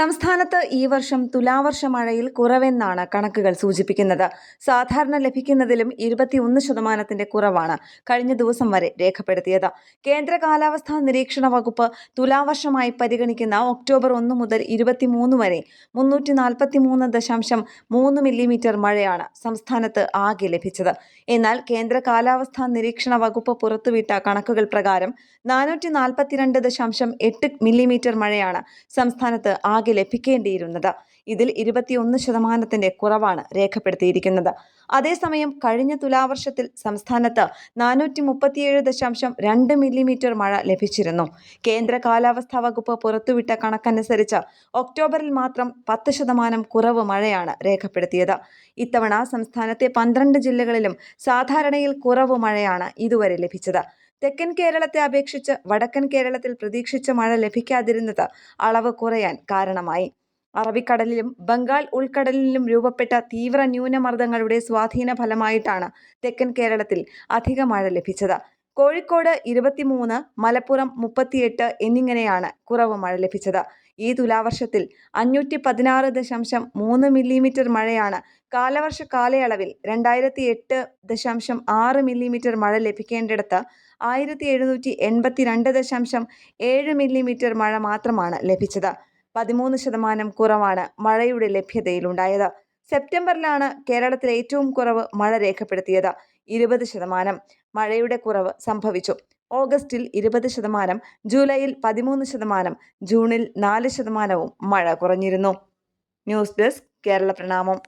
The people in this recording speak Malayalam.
സംസ്ഥാനത്ത് ഈ വർഷം തുലാവർഷ മഴയിൽ കുറവെന്നാണ് കണക്കുകൾ സൂചിപ്പിക്കുന്നത്. സാധാരണ ലഭിക്കുന്നതിലും ഇരുപത്തിയൊന്ന് ശതമാനത്തിന്റെ കുറവാണ് കഴിഞ്ഞ ദിവസം വരെ രേഖപ്പെടുത്തിയത്. കേന്ദ്ര കാലാവസ്ഥാ നിരീക്ഷണ വകുപ്പ് തുലാവർഷമായി പരിഗണിക്കുന്ന ഒക്ടോബർ ഒന്ന് മുതൽ ഇരുപത്തിമൂന്ന് വരെ മുന്നൂറ്റി നാൽപ്പത്തിമൂന്ന് ദശാംശം മൂന്ന് മില്ലിമീറ്റർ മഴയാണ് സംസ്ഥാനത്ത് ആകെ ലഭിച്ചത്. എന്നാൽ കേന്ദ്ര കാലാവസ്ഥാ നിരീക്ഷണ വകുപ്പ് പുറത്തുവിട്ട കണക്കുകൾ പ്രകാരം നാനൂറ്റി നാൽപ്പത്തിരണ്ട് ദശാംശം എട്ട് മില്ലിമീറ്റർ മഴയാണ് സംസ്ഥാനത്ത് ആകെ ലഭിക്കേണ്ടിയിരുന്നത്. ഇതിൽ ഇരുപത്തിയൊന്ന് ശതമാനത്തിന്റെ കുറവാണ് രേഖപ്പെടുത്തിയിരിക്കുന്നത്. അതേസമയം കഴിഞ്ഞ തുലാവർഷത്തിൽ സംസ്ഥാനത്ത് നാനൂറ്റി മുപ്പത്തിയേഴ് ദശാംശം രണ്ട് മില്ലിമീറ്റർ മഴ ലഭിച്ചിരുന്നു. കേന്ദ്ര കാലാവസ്ഥാ വകുപ്പ് പുറത്തുവിട്ട കണക്കനുസരിച്ച് ഒക്ടോബറിൽ മാത്രം പത്ത് ശതമാനം കുറവ് മഴയാണ് രേഖപ്പെടുത്തിയത്. ഇത്തവണ സംസ്ഥാനത്തെ പന്ത്രണ്ട് ജില്ലകളിലും സാധാരണയിൽ കുറവ് മഴയാണ് ഇതുവരെ ലഭിച്ചത്. തെക്കൻ കേരളത്തെ അപേക്ഷിച്ച് വടക്കൻ കേരളത്തിൽ പ്രതീക്ഷിച്ച മഴ ലഭിക്കാതിരുന്നത് അളവ് കുറയാൻ കാരണമായി. അറബിക്കടലിലും ബംഗാൾ ഉൾക്കടലിലും രൂപപ്പെട്ട തീവ്ര ന്യൂനമർദ്ദങ്ങളുടെ സ്വാധീന ഫലമായിട്ടാണ് തെക്കൻ കേരളത്തിൽ അധിക മഴ ലഭിച്ചത്. കോഴിക്കോട് ഇരുപത്തിമൂന്ന് മലപ്പുറം മുപ്പത്തിയെട്ട് എന്നിങ്ങനെയാണ് കുറവ് മഴ ലഭിച്ചത്. ഈ തുലാവർഷത്തിൽ അഞ്ഞൂറ്റി പതിനാറ് ദശാംശം മൂന്ന് മില്ലിമീറ്റർ മഴയാണ്. കാലവർഷ കാലയളവിൽ രണ്ടായിരത്തി എട്ട് ദശാംശം ആറ് മില്ലിമീറ്റർ മഴ ലഭിക്കേണ്ടിടത്ത് ആയിരത്തി എഴുന്നൂറ്റി എൺപത്തി രണ്ട് ദശാംശം ഏഴ് മില്ലിമീറ്റർ മഴ മാത്രമാണ് ലഭിച്ചത്. പതിമൂന്ന് ശതമാനം കുറവാണ് മഴയുടെ ലഭ്യതയിലുണ്ടായത്. സെപ്റ്റംബറിലാണ് കേരളത്തിൽ ഏറ്റവും കുറവ് മഴ രേഖപ്പെടുത്തിയത്. ഇരുപത് ശതമാനം മഴയുടെ കുറവ് സംഭവിച്ചു. ഓഗസ്റ്റിൽ ഇരുപത് ശതമാനം ജൂലൈയിൽ പതിമൂന്ന് ശതമാനം ജൂണിൽ നാല് ശതമാനവും മഴ കുറഞ്ഞിരുന്നു. ന്യൂസ് ഡെസ്ക് കേരള പ്രണാമം.